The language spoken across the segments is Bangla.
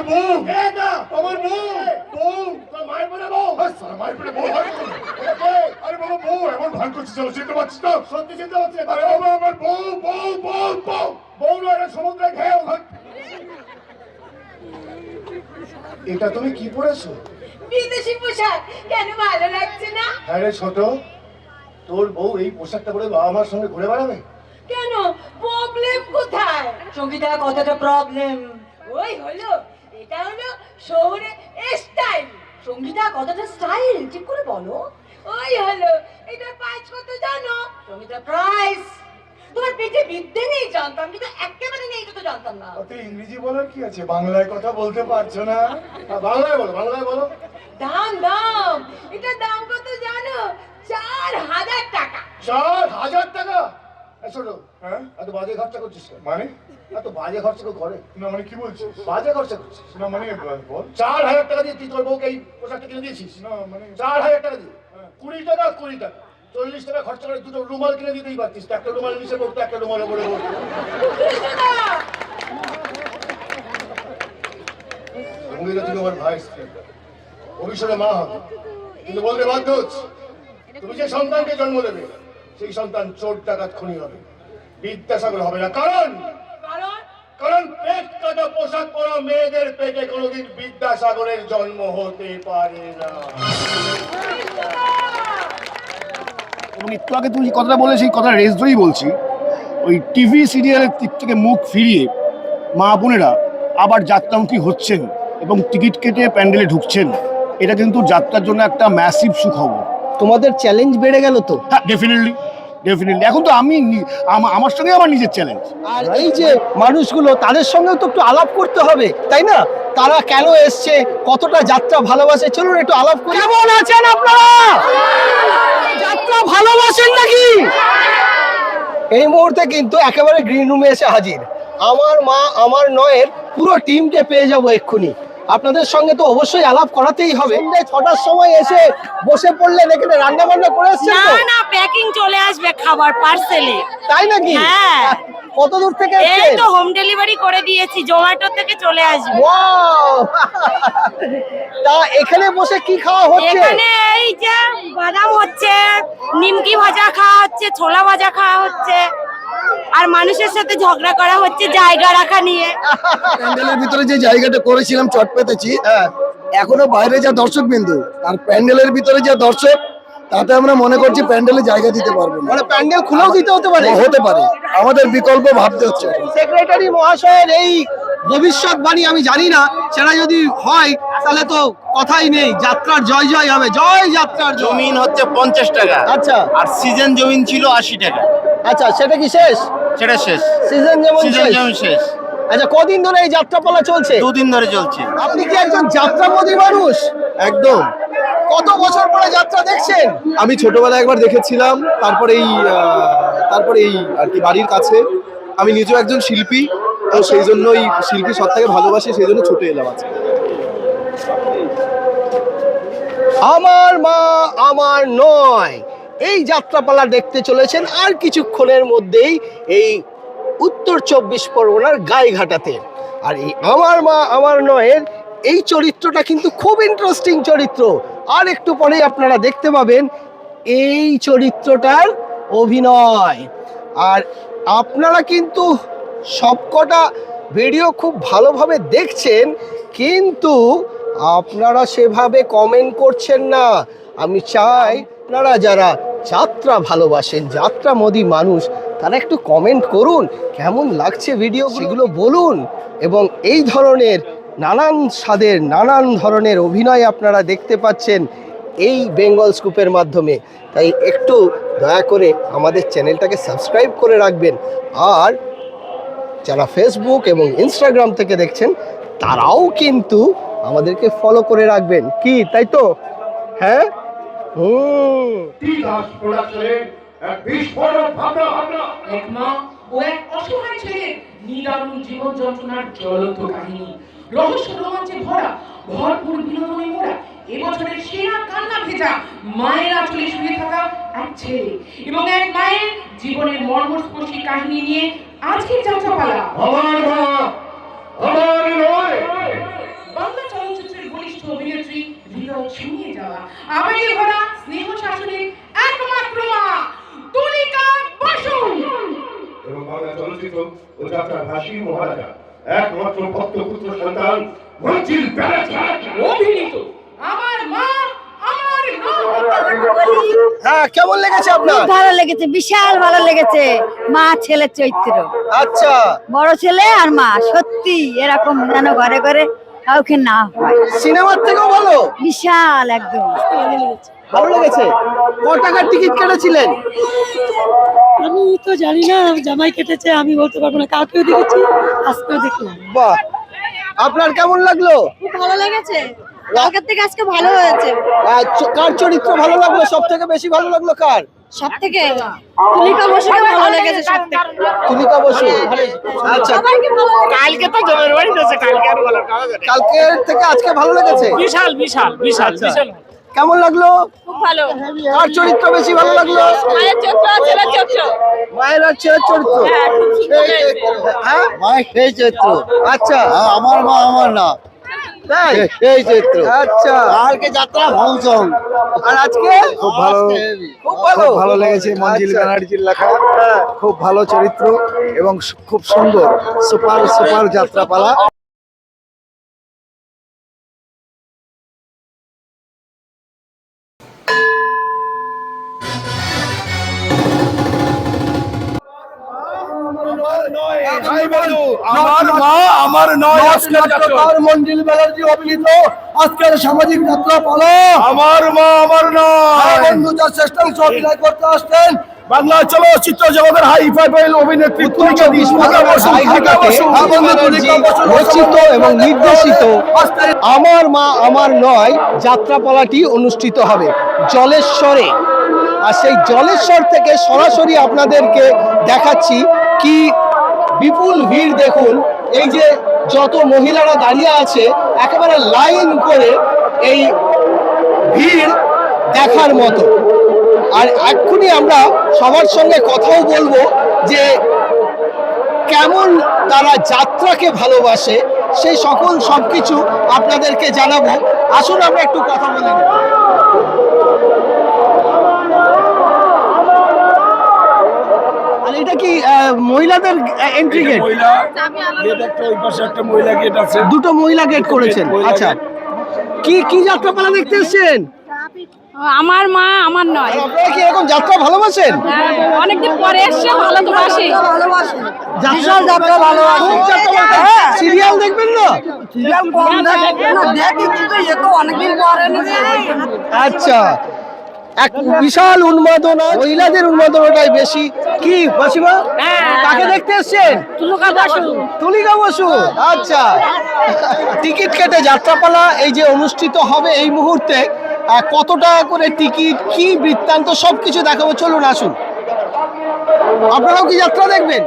আমার বউ। এটা আমার বউ। বউ। তোর মায়ের বলে বউ। আরে সালা মায়ের পেটে বউ হয়? আরে বাবা বউ এমন ভান করছিস চলো চিনতে পারছিস না সত্যি চিন্তা হচ্ছে আরে বাবা আমার বউ বউ বউ বউ। বউ নয় এটা সমুদ্রে ঘেউ। এটা তুমি কি পড়েছো? বিদেশি পোশাক। কেন ভালো লাগছে না? হ্যাঁ রে ছোট। তোর বউ এই পোশাকটা পরে বাবা মার সঙ্গে ঘুরে বেড়াবে? কেন? প্রবলেম কোথায়? সঙ্গীতা কতটা প্রবলেম ওই হলো। এটা হলো শহরে স্টাইল সঙ্গীতা কতটা স্টাইল ঠিক করে বলো। ওই হলো এটা পাঁচ কত জানো? সঙ্গীতা প্রাইস তোমার পেটে বিদ্যে নেই জানতাম কিন্তু একেবারে নেই তো জানতাম না। অত ইংরেজি বলার কি আছে? বাংলায় কথা বলতে পারছ না? বাংলায় বলো বাংলায় বলো। দাম দাম। এটা দাম কত জানো? চার হাজার টাকা। চার হাজার টাকা? হ্যাঁ? এত বাজে খরচা করছিস মানে? এত বাজে খরচা কেউ করে? না মানে কি বলছিস? বাজে খরচা করছিস? না মানে বল চার হাজার টাকা দিয়ে তুই তোর বউকে এই পোশাকটা কিনে দিয়েছিস? না মানে চার হাজার টাকা দিয়ে? হ্যাঁ। কুড়ি টাকা কুড়ি টাকা। চল্লিশ টাকা খরচা করে দুটো রুমাল কিনে দিতেই পারতিস। একটা রুমাল নিচে পড়তো একটা রুমালে পড়ে পড়তো। সঙ্গীতা তুমি আমার ভাই স্ত্রী। ভবিষ্যতে মা হবে। কিন্তু বলতে বাধ্য হচ্ছে। তুমি যে সন্তানকে জন্ম দেবে সেই সন্তান চোর ডাকাত খুনি হবে। বিদ্যাসাগর হবে না। কারণ? কারণ? কারণ পেট কাটা পোশাক পরা মেয়েদের পেটে কোনোদিন বিদ্যাসাগরের জন্ম হতে পারে না। এবং একটু আগে তুমি কথাটা বলে সেই কথাটা রেস ধরেই বলছি ওই টিভি সিরিয়ালের দিক থেকে মুখ ফিরিয়ে মা বোনেরা আবার যাত্রামুখী হচ্ছেন এবং টিকিট কেটে প্যান্ডেলে ঢুকছেন। এটা কিন্তু যাত্রার জন্য একটা ম্যাসিভ সুখবর। তোমাদের চ্যালেঞ্জ বেড়ে গেল তো? হ্যাঁ ডেফিনেটলি ডেফিনেটলি এখন তো আমি আমার সঙ্গে আমার নিজের চ্যালেঞ্জ আর এই যে মানুষগুলো তাদের সঙ্গেও তো একটু আলাপ করতে হবে তাই না? তারা কেন এসছে কতটা যাত্রা ভালোবাসে? চলুন একটু আলাপ করি। কেমন আছেন আপনারা? যাত্রা ভালোবাসেন নাকি? এই মুহূর্তে কিন্তু একেবারে গ্রিন রুমে এসে হাজির। আমার মা আমার নয়ের পুরো টিমকে পেয়ে যাব এক্ষুনি। আপনাদের সঙ্গে তো অবশ্যই আলাপ করাতেই হবে। ছটার সময় এসে বসে পড়লেন এখানে রান্না বান্না করে এসছেন না না প্যাকিং চলে আসবে খাবার পার্সেলে তাই নাকি? হ্যাঁ। কত দূর থেকে এই তো হোম ডেলিভারি করে দিয়েছি জোম্যাটো থেকে চলে আসবে। Wow! তা এখানে বসে কি খাওয়া হচ্ছে? এখানে এই যে বাদাম হচ্ছে নিমকি ভাজা খাওয়া হচ্ছে ছোলা ভাজা খাওয়া হচ্ছে। আর মানুষের সাথে ঝগড়া করা হচ্ছে জায়গা রাখা নিয়ে। প্যান্ডেলের ভিতরে যে জায়গাটা করেছিলাম চট পেতেছি হ্যাঁ। এখনও বাইরে যা দর্শক বিন্দু আর প্যান্ডেলের ভিতরে যা দর্শক তাতে আমরা মনে করছি প্যান্ডেলে জায়গা দিতে পারব না। মানে প্যান্ডেল খুলেও দিতে হতে পারে? হতে পারে। আমাদের বিকল্প ভাবতে হচ্ছে। সেক্রেটারি মহাশয়ের এই ভবিষ্যৎবাণী আমি জানি না সেটা যদি হয় তাহলে তো কথাই নেই। যাত্রার জয় জয় হবে জয় যাত্রার জমিন হচ্ছে পঞ্চাশ টাকা। আচ্ছা। আর সিজন জমিন ছিল আশি টাকা। আচ্ছা সেটা কি শেষ? সেটা শেষ। সিজন যেমন সিজন শেষ। জমিন শেষ। আচ্ছা কদিন ধরে এই যাত্রাপালা চলছে? দুদিন ধরে চলছে। আপনি কি একজন যাত্রাপদী মানুষ? একদম। কত বছর পরে যাত্রা দেখছেন? আমি ছোটবেলায় একবার দেখেছিলাম তারপরে এই তারপরে এই আর কি বাড়ির কাছে। আমি নিজেও একজন শিল্পী তো সেই জন্যই শিল্পী সত্তাকে ভালোবাসি সেই জন্য ছুটে এলাম আজকে। আমার মা আমার নয় এই যাত্রাপালা দেখতে চলেছেন আর কিছুক্ষণের মধ্যেই এই উত্তর চব্বিশ পরগনার গাইঘাটাতে। আর এই আমার মা, আমার নয়ের এই চরিত্রটা কিন্তু খুব ইন্টারেস্টিং চরিত্র। আর একটু পরেই আপনারা দেখতে পাবেন এই চরিত্রটার অভিনয়। আর আপনারা কিন্তু সবকটা ভিডিও খুব ভালোভাবে দেখছেন, কিন্তু আপনারা সেভাবে কমেন্ট করছেন না। আমি চাই আপনারা যারা যাত্রা ভালোবাসেন যাত্রা মোদী মানুষ তারা একটু কমেন্ট করুন কেমন লাগছে ভিডিও সেগুলো বলুন। এবং এই ধরনের নানান স্বাদের নানান ধরনের অভিনয় আপনারা দেখতে পাচ্ছেন এই বেঙ্গল স্কুপের মাধ্যমে। তাই একটু দয়া করে আমাদের চ্যানেলটাকে সাবস্ক্রাইব করে রাখবেন। আর যারা ফেসবুক এবং ইনস্টাগ্রাম থেকে দেখছেন তারাও কিন্তু আমাদেরকে ফলো করে রাখবেন। কি তাই তো? হ্যাঁ? হুম দাস প্রোডাকশনের এক বিস্ফোরক ভাবনা। ভাবনা এক মা ও এক অসহায় ছেলের নিদারুণ জীবন যন্ত্রণার জ্বলন্ত কাহিনী। রহস্য রোমাঞ্চে ভরা ভরপুর বিনোদনে মোড়া এবছরের সেরা কান্না ভেজা মায়ের আঁচলে শুয়ে থাকা এক ছেলে এবং এক মায়ের জীবনের মর্মস্পর্শী কাহিনী নিয়ে আজকের যাত্রাপালা। আমার মা আমার নয়। ছুঁয়ে যাওয়া। ভরা স্নেহ শাসনের একমাত্র মা তুলিকা বসু। এবং বাংলা চলচ্চিত্র ও যাত্রার ভাষী মহারাজা একমাত্র ভক্ত পুত্র সন্তান অভিনীত। আমার মা হ্যাঁ কেমন লেগেছে আপনার? ভালো লেগেছে বিশাল ভালো লেগেছে। মা ছেলের চরিত্র। আচ্ছা। বড় ছেলে আর মা সত্যি এরকম যেন ঘরে ঘরে কাউকে না হয়। সিনেমার থেকেও ভালো? বিশাল একদম। ভালো লেগেছে? ক টাকার টিকিট কেটেছিলেন? আমি তো জানি না জামাই কেটেছে আমি বলতে পারব না। কাউকেও দেখেছি আজকেও দেখলাম। বাহ। আপনার কেমন লাগল? খুব ভালো লেগেছে। কালকের থেকে আজকে ভালো হয়েছে। কার চরিত্র ভালো লাগল? সব থেকে বেশি ভালো লাগল কার? সব থেকে তুলিকা বসুকে ভালো লেগেছে সব থেকে তুলিকা বসু? আচ্ছা কালকে তো জমের বাড়ি গেছে কালকে আর বলার কালকের থেকে আজকে ভালো লেগেছে? বিশাল বিশাল বিশাল আচ্ছা। কেমন লাগল? খুব ভালো। কার চরিত্র বেশি ভালো লাগল? মায়ের চরিত্র আর ছেলের চরিত্র। মায়ের আর ছেলের চরিত্র? হ্যাঁ মায়ের সেই চরিত্র। আচ্ছা। আমার মা আমার না। তাই? এই চরিত্র আচ্ছা। কালকে যাত্রা? ফাংশন আর আজকে? খুব ভালো। খুব ভালো। ভালো লেগেছে মঞ্জিল আচ্ছা। ব্যানার্জির লেখা। খুব ভালো চরিত্র এবং খুব সুন্দর। সুপার সুপার যাত্রাপালা। আমার মা আমার নয় মঞ্জিল ব্যানার্জি অভিনীত আজকের সামাজিক যাত্রা পালা। আমার মা আমার নয়। বন্ধু যার শ্রেষ্ঠাংশ অভিনয় করতে আসছেন। বাংলা চলচ্চিত্র জগতের হাই ফাইভ অভিনেত্রী রচিত এবং নির্দেশিত আমার মা আমার নয় যাত্রাপালাটি অনুষ্ঠিত হবে। জলেশ্বরে। আর সেই জলেশ্বর থেকে সরাসরি আপনাদেরকে দেখাচ্ছি কি বিপুল ভিড় দেখুন, এই যে যত মহিলারা দাঁড়িয়ে আছে, একেবারে লাইন করে এই ভিড় দেখার মতো আর এক্ষুনি আমরা সবার সঙ্গে কথাও বলব যে কেমন তারা যাত্রাকে ভালোবাসে, সেই সকল সব কিছু আপনাদেরকে জানাব আসুন, আমরা একটু কথা বলে নিই। এটা কি মহিলাদের এন্ট্রি গেট দুটো মহিলা গেট করেছেন আচ্ছা। কি কি যাত্রাপালা দেখতে এসেছেন? আমার মা আমার নয়। আপনারা কি এরকম যাত্রা ভালোবাসেন? অনেকদিন পরে এসছে ভালো তো বাসি যাত্রা যাত্রা ভালোবাসেন। সিরিয়াল দেখবেন না? আচ্ছা। এক বিশাল উন্মাদনা মহিলাদের উন্মাদনাটাই বেশি। কি মাসিমা? কাকে দেখতে এসছেন? তুলিকা বসু। আচ্ছা। টিকিট কেটে যাত্রাপালা এই যে অনুষ্ঠিত হবে এই মুহূর্তে কত টাকা করে টিকিট কি বৃত্তান্ত সবকিছু দেখাবো। চলুন আসুন। আপনারাও কি যাত্রা দেখবেন?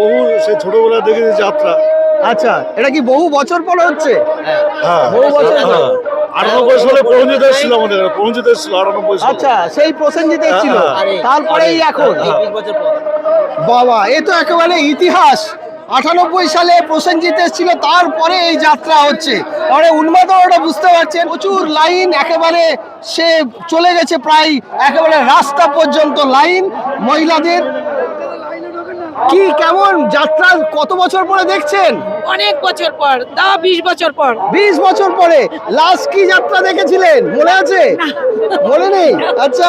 বহু সে ছোটবেলা দেখেছি যাত্রা। আচ্ছা এটা কি বহু বছর পরে হচ্ছে? হ্যাঁ। বহু বছর। আটানব্বই সালে পরঞ্জিত এসেছিল আমাদের পরঞ্জিত এসেছিল আটানব্বই সালে। আচ্ছা সেই প্রসেনজিৎ ছিল হ্যাঁ, তারপরেই এখন। বাবা এ তো একেবারে ইতিহাস। আটানব্বই সালে প্রসেনজিৎ ছিল তারপরে এই যাত্রা হচ্ছে। পরে উন্মাদনাটা বুঝতে পারছেন প্রচুর লাইন একেবারে সে চলে গেছে প্রায় একেবারে রাস্তা পর্যন্ত লাইন মহিলাদের। কি কেমন? যাত্রা কত বছর পরে দেখছেন? অনেক বছর পর তা বিশ বছর পর। বিশ বছর পরে। লাস্ট কি যাত্রা দেখেছিলেন? মনে আছে? মনে নেই? আচ্ছা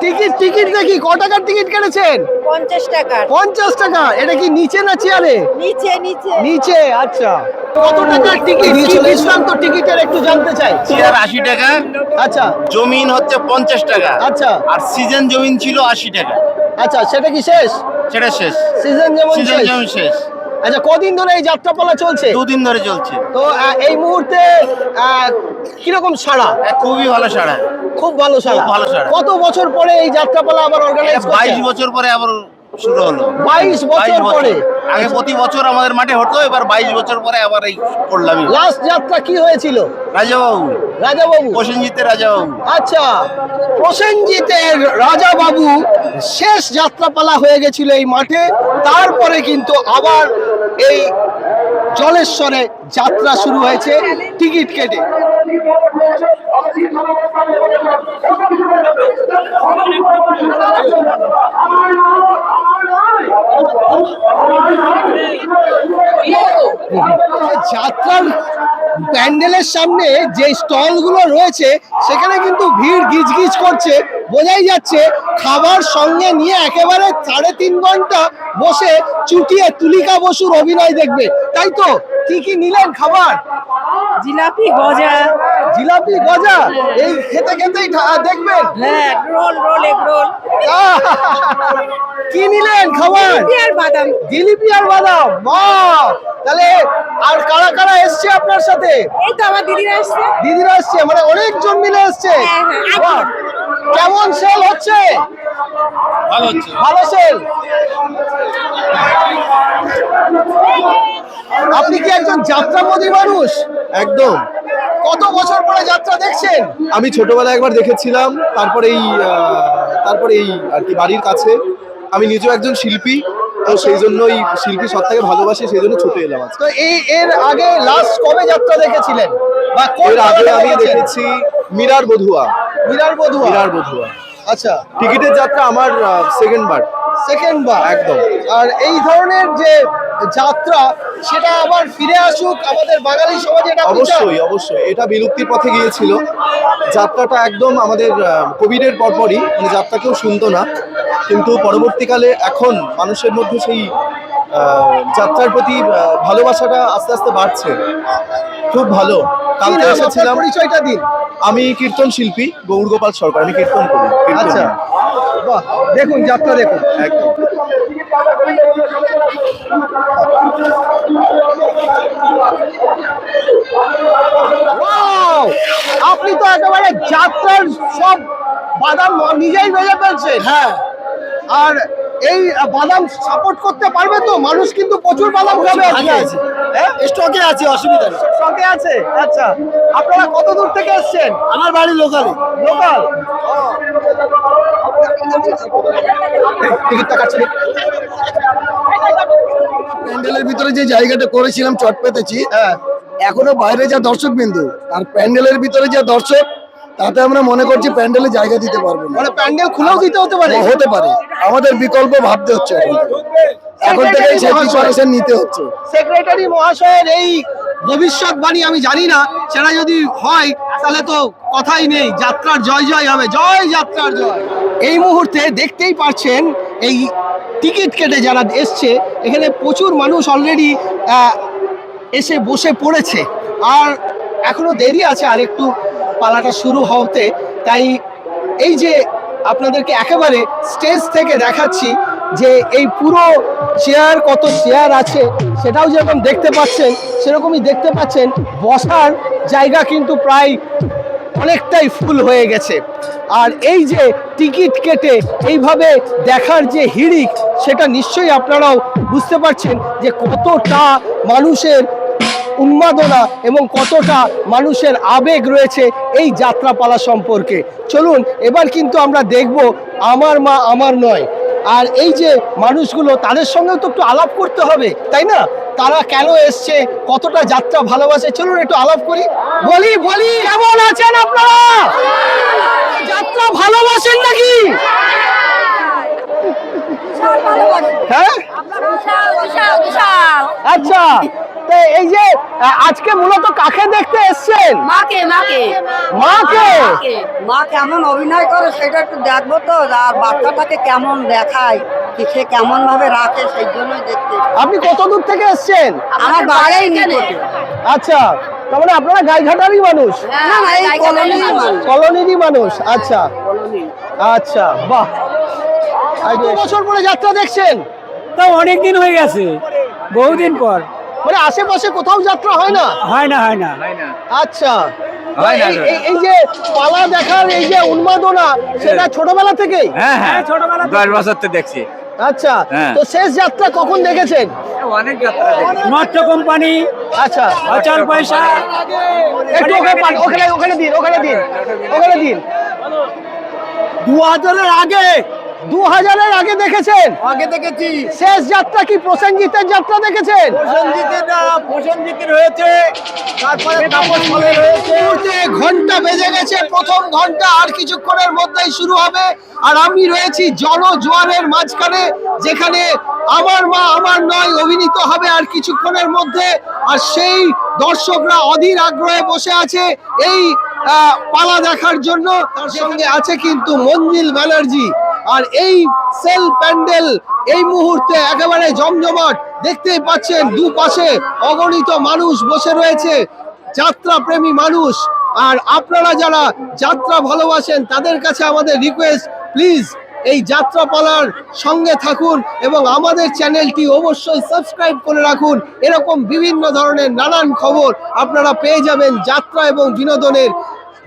টিকিট টিকিট দেখি ক টাকার টিকিট কেটেছেন? পঞ্চাশ টাকার। পঞ্চাশ টাকা। এটা কি নিচে না চেয়ারে? নিচে নিচে। নিচে আচ্ছা। কত টাকার টিকিট? দৃষ্টান্ত টিকিটের একটু জানতে চাই। চেয়ার আশি টাকা। আচ্ছা। জমিন হচ্ছে পঞ্চাশ টাকা। আচ্ছা। আর সিজন জমিন ছিল আশি টাকা। আচ্ছা সেটা কি শেষ? সেটা শেষ। সিজন যেমন সিজন শেষ। শেষ। আচ্ছা কদিন ধরে এই যাত্রাপালা চলছে? দুদিন ধরে চলছে। তো আহ, এই মুহূর্তে আহ, কীরকম সাড়া? এ, খুবই ভালো সাড়া। খুব ভালো সাড়া। ভালো সাড়া। কত বছর পরে এই যাত্রাপালা আবার অর্গানাইজ বাইশ বছর পরে আবার শুরু হলো। বাইশ বছর 22 পরে। আগে প্রতি বছর আমাদের মাঠে হতো এবার বাইশ বছর পরে আবার এই করলাম লাস্ট যাত্রা কি হয়েছিল? রাজাবাবু। রাজাবাবু? প্রসেনজিতের রাজাবাবু। আচ্ছা প্রসেনজিতের রাজা বাবু শেষ যাত্রাপালা হয়ে গেছিল এই মাঠে তারপরে কিন্তু আবার এই জলেশ্বরে যাত্রা শুরু হয়েছে টিকিট কেটে। যাত্রার প্যান্ডেলের সামনে যে স্টলগুলো রয়েছে, সেখানে কিন্তু ভিড় গিজগিজ করছে। বোঝাই যাচ্ছে, খাবার সঙ্গে নিয়ে একেবারে সাড়ে তিন ঘণ্টা বসে চুটিয়ে তুলিকা বসুর অভিনয় দেখবে। তাই তো? কি কি নিলেন খাবার? জিলাপি গজা। জিলাপি গজা? এই খেতে খেতেই দেখবেন। হ্যাঁ রোল রোল এগ রোল। কি নিলেন খাবার? আর বাদাম। জিলিপি আর বাদাম। বাহ তাহলে আর কারা কারা এসছে আপনার সাথে? এই তো আমার দিদিরা আসছে দিদিরা এসছে মানে অনেকজন মিলে এসছে। হ্যাঁ, হ্যাঁ, কেমন সেল হচ্ছে? ভালো হচ্ছে। ভালো সেল। আপনি কি একজন যাত্রাপদী মানুষ? একদম। কত বছর পরে যাত্রা দেখছেন? আমি ছোটবেলায় একবার দেখেছিলাম তারপরে এই তারপরে এই আর কি বাড়ির কাছে। আমি নিজেও একজন শিল্পী তো সেই জন্য জন্যই শিল্পী সত্তাকে ভালোবাসি সেই জন্য ছুটে এলাম তো এই এর আগে লাস্ট কবে যাত্রা দেখেছিলেন? বা এর আগে আমি দেখেছি মীরার বধুয়া। মীরার বধুয়া? মিরার বধুয়া। আচ্ছা। টিকিটের যাত্রা আমার সেকেন্ড বার। সেকেন্ড বার। একদম। আর এই ধরনের যে যাত্রা সেটা আবার ফিরে আসুক আমাদের বাঙালি সমাজে এটা অবশ্যই অবশ্যই। এটা বিলুপ্তির পথে গিয়েছিল। যাত্রাটা একদম আমাদের কোভিডের পরপরই মানে যাত্রা কেউ শুনতো না। কিন্তু পরবর্তীকালে এখন মানুষের মধ্যে সেই যাত্রার প্রতি ভালোবাসাটা আস্তে আস্তে বাড়ছে। খুব ভালো। কালকে? এসেছিলাম। পরিচয়টা দিন। আমি কীর্তন শিল্পী গৌর গোপাল সরকার। আমি কীর্তন করি। আচ্ছা। বাহ দেখুন যাত্রা দেখুন। একদম! আপনি তো একেবারে যাত্রার সব বাদাম নিজেই ভেজে ফেলছেন। হ্যাঁ। আর এই বাদাম সাপোর্ট করতে পারবে তো? মানুষ কিন্তু প্রচুর বাদাম খাবে আজকে। হ্যাঁ? স্টকে আছে অসুবিধা নেই। স্টকে আছে? আচ্ছা। আপনারা কত দূর থেকে এসেছেন? আমার বাড়ি লোকালে লোকাল টিকিটটা কাটছে যে জায়গাটা করেছিলাম চট পেতেছি হ্যাঁ। এখনও বাইরে যা দর্শক বিন্দু আর প্যান্ডেলের ভিতরে যা দর্শক তাতে আমরা মনে করছি প্যান্ডেলে জায়গা দিতে পারব না। মানে প্যান্ডেল খুলেও দিতে হতে পারে? হতে পারে। আমাদের বিকল্প ভাবতে হচ্ছে এখন। থেকে সেই নিতে হচ্ছে। সেক্রেটারি মহাশয়ের এই ভবিষ্যৎবাণী আমি জানি না, সেটা যদি হয়, তাহলে তো কথাই নেই। যাত্রার জয় জয় হবে। জয় যাত্রার জয়। এই মুহূর্তে দেখতেই পাচ্ছেন এই টিকিট কেটে যারা এসছে, এখানে প্রচুর মানুষ অলরেডি এসে বসে পড়েছে। আর এখনও দেরি আছে আর একটু পালাটা শুরু হতে। তাই এই যে আপনাদেরকে একেবারে স্টেজ থেকে দেখাচ্ছি যে এই পুরো চেয়ার কত চেয়ার আছে, সেটাও যেরকম দেখতে পাচ্ছেন, সেরকমই দেখতে পাচ্ছেন, বসার জায়গা কিন্তু প্রায় অনেকটাই ফুল হয়ে গেছে। আর এই যে টিকিট কেটে এইভাবে দেখার যে হিড়িক, সেটা নিশ্চয়ই আপনারাও বুঝতে পারছেন যে কতটা মানুষের উন্মাদনা এবং কতটা মানুষের আবেগ রয়েছে এই যাত্রাপালা সম্পর্কে। চলুন, এবার কিন্তু আমরা দেখব আমার মা, আমার নয়। আর এই যে মানুষগুলো তাদের সঙ্গেও তো একটু আলাপ করতে হবে তাই না? তারা কেন এসছে কতটা যাত্রা ভালোবাসে চলুন একটু আলাপ করি। বলি বলি। কেমন আছেন আপনারা? যাত্রা ভালোবাসেন নাকি? হ্যাঁ? আচ্ছা। তো এই যে আজকে মূলত কাকে দেখতে এসছেন? মাকে মাকে। মাকে? মা কেমন অভিনয় করে সেটা একটু দেখব তো আর বাচ্চাটাকে কেমন দেখায় কি সে কেমন ভাবে রাখে সেই জন্যই দেখতে। আপনি কত দূর থেকে এসছেন? আমার বাড়াই নিকটে। আচ্ছা তার মানে আপনারা গাইঘাটারই মানুষ? না না এই কলোনির মানুষ। কলোনিরই মানুষ আচ্ছা। আচ্ছা বাহ। কত বছর পরে যাত্রা দেখছেন? তা অনেক দিন হয়ে গেছে বহুদিন পর। মানে আশেপাশে কোথাও যাত্রা হয় না? হয় না হয় না। আচ্ছা। এই- যে পালা দেখার এই যে উন্মাদনা সেটা ছোটবেলা থেকেই? হ্যাঁ ছোটবেলা দশ বছর তো দেখছি। আচ্ছা হ্যাঁ। তো শেষ যাত্রা কখন দেখেছেন? নট্য কোম্পানি আচ্ছা। হাজার পয়সা। একটু ওখানে ওখানে দিন ওখানে দিন ওখানে দিন। দু হাজারের আগে দু হাজারের আগে দেখেছেন? আগে দেখেছি। শেষ যাত্রা কি প্রসেনজিতের যাত্রা দেখেছেন? প্রসেনজিতের প্রসেনজিতের হয়েছে। তারপরে তাপস হয়েছে। ঘণ্টা বেজে গেছে প্রথম ঘণ্টা আর কিছুক্ষণের মধ্যেই শুরু হবে। আর আমি রয়েছি মাঝখানে যেখানে আমার মা আমার নয় অভিনীত হবে আর কিছুক্ষণের মধ্যে। আর সেই দর্শকরা অধীর আগ্রহে বসে আছে এই আহ, পালা দেখার জন্য। তার সঙ্গে আছে কিন্তু মঞ্জিল ব্যানার্জি। আর এই সেল প্যান্ডেল এই মুহূর্তে একেবারে জমজমাট, দেখতেই পাচ্ছেন দুপাশে অগণিত মানুষ বসে রয়েছে যাত্রা প্রেমী মানুষ। আর আপনারা যারা যাত্রা ভালোবাসেন, তাদের কাছে আমাদের রিকোয়েস্ট প্লিজ এই যাত্রাপালার সঙ্গে থাকুন এবং আমাদের চ্যানেলটি অবশ্যই সাবস্ক্রাইব করে রাখুন। এরকম বিভিন্ন ধরনের নানান খবর আপনারা পেয়ে যাবেন যাত্রা এবং বিনোদনের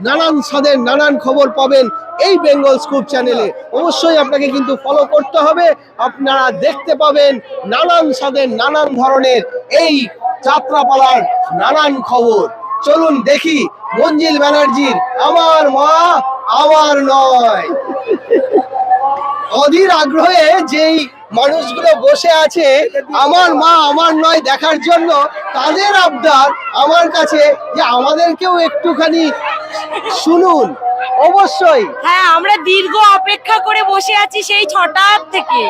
নানান স্বাদের নানান খবর পাবেন এই বেঙ্গল স্কুপ চ্যানেলে অবশ্যই আপনাকে কিন্তু ফলো করতে হবে। আপনারা দেখতে পাবেন নানান স্বাদের নানান ধরনের এই যাত্রাপালার নানান খবর। চলুন দেখি মঞ্জিল ব্যানার্জির আমার মা আমার নয়। অধীর আগ্রহে যেই মানুষগুলো বসে আছে, আমার মা আমার নয় দেখার জন্য তাদের আবদার আমার কাছে যে আমাদেরকেও একটুখানি শুনুন। অবশ্যই। হ্যাঁ আমরা দীর্ঘ অপেক্ষা করে বসে আছি সেই ছটার থেকে।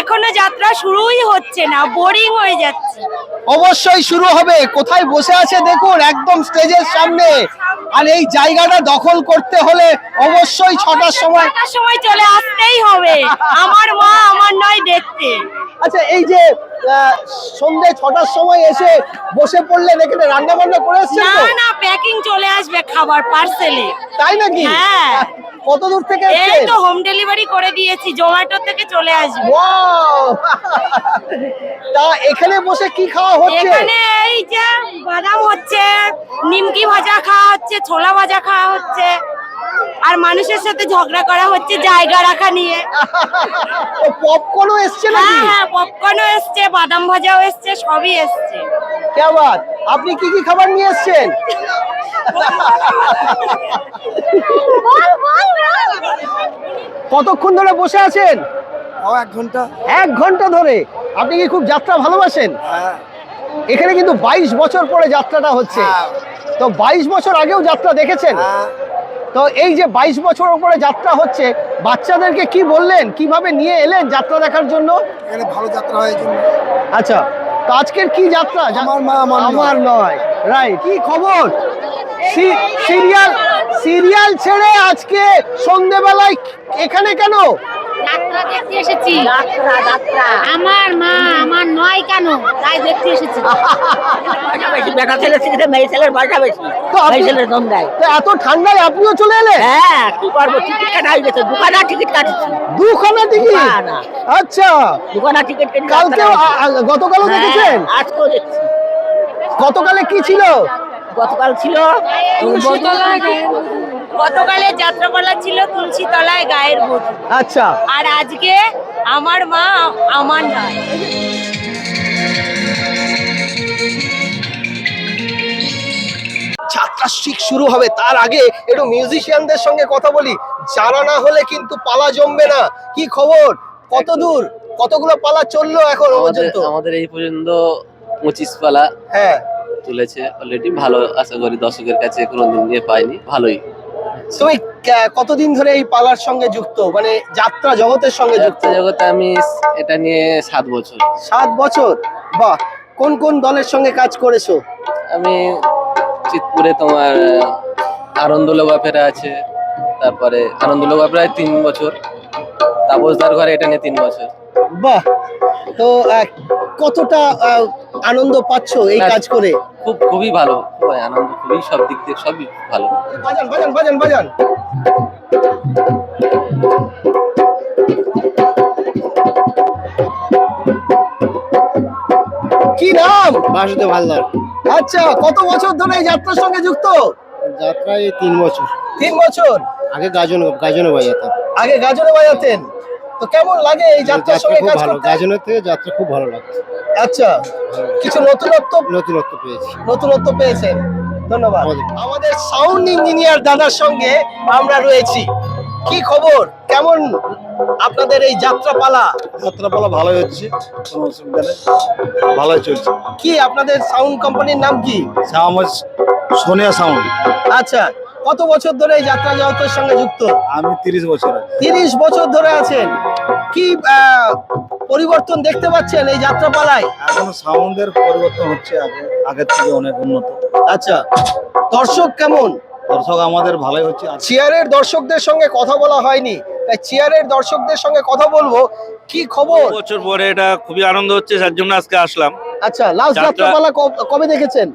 এখনও যাত্রা শুরুই হচ্ছে না বোরিং হয়ে যাচ্ছে। অবশ্যই শুরু হবে। কোথায় বসে আছে দেখুন একদম স্টেজের সামনে। আর এই জায়গাটা দখল করতে হলে অবশ্যই ছটার সময় ছটার সময় চলে আসতেই হবে। আমার মা আমার নয় দেখতে। আচ্ছা এই যে সন্ধে ছটার সময় এসে বসে পড়লেন এখানে রান্না বান্না করে এসছেন না না প্যাকিং চলে আসবে খাবার পার্সেলে তাই নাকি? হ্যাঁ। কত দূর থেকে এই তো হোম ডেলিভারি করে দিয়েছি জোম্যাটো থেকে চলে আসবে! তা এখানে বসে কি খাওয়া হচ্ছে? এখানে এই যে বাদাম হচ্ছে নিমকি ভাজা খাওয়া হচ্ছে ছোলা ভাজা খাওয়া হচ্ছে। আর মানুষের সাথে ঝগড়া করা হচ্ছে জায়গা রাখা নিয়ে। পপকর্নও এসছে হ্যাঁ নাকি? হ্যাঁ পপকর্নও এসছে বাদাম ভাজাও এসছে সবই এসছে। কে বাত আপনি কি কি খাবার নিয়ে এসছেন? কতক্ষণ ধরে বসে আছেন? এক ঘণ্টা। এক ঘণ্টা ধরে। আপনি কি খুব যাত্রা ভালোবাসেন? এখানে কিন্তু বাইশ বছর পরে যাত্রাটা হচ্ছে। তো বাইশ বছর আগেও যাত্রা দেখেছেন? তো এই যে বাইশ বছর উপরে যাত্রা হচ্ছে বাচ্চাদেরকে কি বললেন? কীভাবে নিয়ে এলেন যাত্রা দেখার জন্য? এখানে ভালো যাত্রা হয় জন্য। আচ্ছা তো আজকের কি যাত্রা? আমার মা, আমার নয়। রাইট কি খবর? সিরিয়াল সিরিয়াল ছেড়ে আজকে সন্ধেবেলায় এখানে কেন? যাত্রা দেখতে এসেছি। আমার মা আমার নয় কেন? তাই দেখতে এসেছি। বেটা ছেলে মেয়ে ছেলের বাসা বেশি। তো ছেলের দম দেয় তো এত ঠান্ডায় আপনিও চলে এলেন? হ্যাঁ কি করব? টিকিট কাটা হয়ে গেছে। দোকানা টিকিট কাটছি। দুখানা টিকিট। আচ্ছা। কেটে গতকালও হ্যাঁ। দেখেছেন? আজকেও দেখছি। গতকালে কি ছিল? গতকাল ছিল গতকালের যাত্রাপালা ছিল তুলসী তলায় গায়ের বধূ আচ্ছা। আর আজকে আমার মা আমার নয় যাত্রা ঠিক শুরু হবে তার আগে একটু মিউজিশিয়ানদের সঙ্গে কথা বলি। যারা না হলে কিন্তু পালা জমবে না। কি খবর? কত দূর? কতগুলো পালা চলল এখন আমাদের পর্যন্ত? আমাদের এই পর্যন্ত পঁচিশ পালা হ্যাঁ। তুলেছে অলরেডি ভালো আশা করি দর্শকের কাছে কোনোদিন নিয়ে পাইনি। ভালোই। তুমি কতদিন ধরে এই পালার সঙ্গে যুক্ত? মানে যাত্রা জগতের সঙ্গে যুক্ত? জগতে আমি এটা নিয়ে সাত বছর। সাত বছর? বাহ! কোন কোন দলের সঙ্গে কাজ করেছ? আমি চিতপুরে তোমার আনন্দলোক অপেরা আছে। তারপরে আনন্দলোক অপেরায় তিন বছর। তাপসদার ঘরে এটা নিয়ে তিন বছর। বাহ! তো কতটা আনন্দ পাচ্ছ এই কাজ করে? খুব খুবই ভালো। খুবই আনন্দ খুবই সব দিক থেকে সবই ভালো। বাজান বাজান বাজান বাজান। কি নাম? বাসুদেব হালদার। আচ্ছা কত বছর ধরে এই যাত্রার সঙ্গে যুক্ত? যাত্রায় তিন বছর। তিন বছর? আগে গাজন গাজনে বাজাতাম আগে গাজনে বাজাতেন তো কেমন লাগে এই যাত্রার সঙ্গে কাজ করতে? গাজনের থেকে যাত্রা খুব ভালো লাগছে আচ্ছা কিছু নতুনত্ব? নতুনত্ব পেয়েছি। নতুনত্ব পেয়েছেন। ধন্যবাদ। আমাদের সাউন্ড ইঞ্জিনিয়ার দাদার সঙ্গে আমরা রয়েছি। কি খবর? কেমন আপনাদের এই যাত্রাপালা? যাত্রাপালা ভালোই হচ্ছে। কোনো অসুবিধা নেই ভালোই চলছে। কি আপনাদের সাউন্ড কোম্পানির নাম কি? সোনিয়া সাউন্ড। আচ্ছা কত বছর ধরে এই যাত্রা জগতের সঙ্গে যুক্ত? আমি তিরিশ বছর তিরিশ বছর ধরে আছেন। কি আহ, পরিবর্তন দেখতে পাচ্ছেন এই যাত্রাপালায়? এখন সাউন্ডের পরিবর্তন হচ্ছে আগে আগের থেকে অনেক উন্নত। আচ্ছা দর্শক কেমন? দর্শক আমাদের ভালোই হচ্ছে। আর চেয়ারের দর্শকদের সঙ্গে কথা বলা হয়নি। তাই চেয়ারের দর্শকদের সঙ্গে কথা বলব। কি খবর? বছর পরে এটা খুবই আনন্দ হচ্ছে যার জন্য আজকে আসলাম। আচ্ছা লাস্ট যাত্রা- যাত্রাপালা কব- কবে দেখেছেন?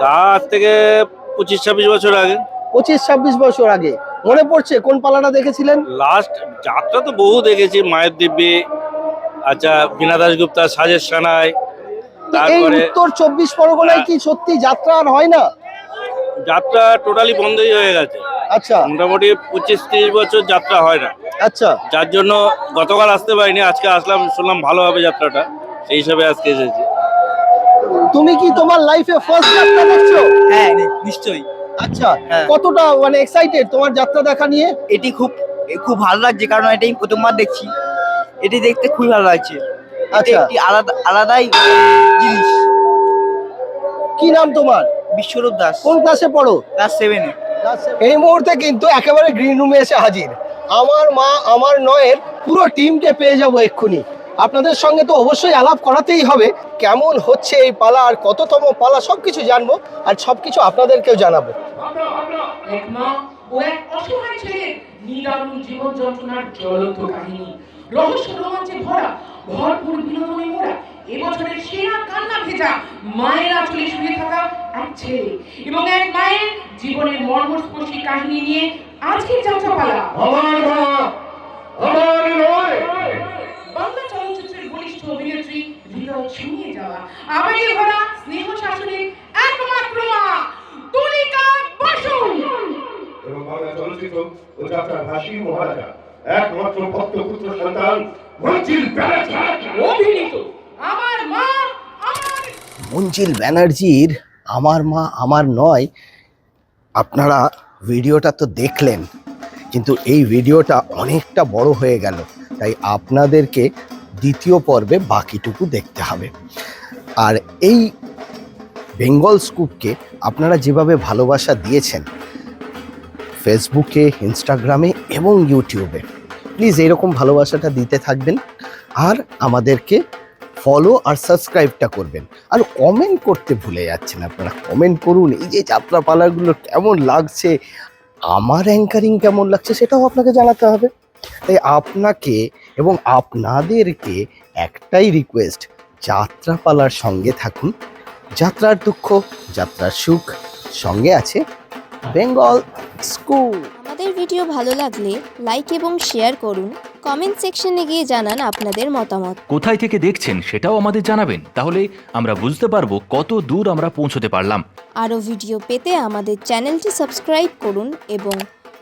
তার থেকে পঁচিশ ছাব্বিশ বছর আগে। পঁচিশ ছাব্বিশ বছর আগে। মনে পড়ছে কোন পালাটা দেখেছিলেন? লাস্ট যাত্রা তো বহু দেখেছি মায়ের দিব্যি আচ্ছা বীণা দাসগুপ্তা সাজেশ সানাই এই তারপরে উত্তর চব্বিশ পরগনায় কি সত্যি যাত্রা আর হয় না? যাত্রা টোটালি বন্ধই হয়ে গেছে। আচ্ছা। মোটামুটি পঁচিশ তিরিশ বছর যাত্রা হয় না। আচ্ছা। যার জন্য গতকাল আসতে পারিনি আজকে আসলাম শুনলাম ভালো হবে যাত্রাটা সেই হিসাবে আজকে এসেছি। তুমি কি তোমার লাইফে ফার্স্ট যাত্রা দেখছ? হ্যাঁ নিশ্চয়ই। আচ্ছা কতটা মানে এক্সাইটেড তোমার যাত্রা দেখা নিয়ে? এটি খুব খুব ভালো লাগছে কারণ এটাই প্রথমবার দেখছি। এটি দেখতে খুবই ভালো লাগছে। আচ্ছা। আলাদা আলাদাই জিনিস। কি নাম তোমার? বিশ্বরূপ দাস। কোন ক্লাসে পড়ো? ক্লাস সেভেনে এই মুহূর্তে কিন্তু একেবারে গ্রিন রুমে এসে হাজির। আমার মা আমার নয়ের পুরো টিমকে পেয়ে যাব এক্ষুনি। আপনাদের সঙ্গে তো অবশ্যই আলাপ করাতেই হবে। কেমন হচ্ছে এই পালা আর কততম পালা সবকিছু জানব আর সবকিছু আপনাদেরকেও জানাব। এক মা ও এক অসহায় ছেলের নিদারুণ জীবন যন্ত্রণার জ্বলন্ত কাহিনী। রহস্য রোমাঞ্চে ভরা ভরপুর বিনোদনে মোড়া এবছরের সেরা কান্না ভেজা মায়ের আঁচলে শুয়ে থাকা এক ছেলে এবং এক মায়ের জীবনের মর্মস্পর্শী কাহিনী নিয়ে আজকের যাত্রাপালা। আমার মা আমার নয়। বাংলা চলচ্চিত্রের বলিষ্ঠ অভিনেত্রী হৃদয় ছুঁয়ে যাওয়া। ভরা স্নেহ শাসনের একমাত্র মা তুলিকা বসু। এবং বাংলা চলচ্চিত্র ও যাত্রার ভাষী মহারাজা একমাত্র ভক্তপুত্র সন্তান মঞ্জিল অভিনীত। আমার মা আমার মঞ্জিল ব্যানার্জির আমার মা আমার নয়। আপনারা ভিডিওটা তো দেখলেন কিন্তু এই ভিডিওটা অনেকটা বড় হয়ে গেল। তাই আপনাদেরকে দ্বিতীয় পর্বে বাকিটুকু দেখতে হবে। আর এই বেঙ্গল স্কুপকে আপনারা যেভাবে ভালোবাসা দিয়েছেন, ফেসবুকে, ইনস্টাগ্রামে এবং ইউটিউবে প্লিজ এরকম ভালোবাসাটা দিতে থাকবেন। আর আমাদেরকে ফলো আর সাবস্ক্রাইবটা করবেন। আর কমেন্ট করতে ভুলে যাচ্ছেন আপনারা। কমেন্ট করুন, এই যে যাত্রাপালাগুলো কেমন লাগছে, আমার অ্যাঙ্কারিং কেমন লাগছে, সেটাও আপনাকে জানাতে হবে। তাই আপনাকে এবং আপনাদেরকে একটাই রিকোয়েস্ট যাত্রাপালার সঙ্গে থাকুন। যাত্রার দুঃখ যাত্রার সুখ সঙ্গে আছে বেঙ্গল স্কুল আমাদের ভিডিও ভালো লাগলে লাইক এবং শেয়ার করুন। কমেন্ট সেকশনে গিয়ে জানান আপনাদের মতামত। কোথায় থেকে দেখছেন সেটাও আমাদের জানাবেন। তাহলে আমরা বুঝতে পারব কত দূর আমরা পৌঁছতে পারলাম। আরও ভিডিও পেতে আমাদের চ্যানেলটি সাবস্ক্রাইব করুন এবং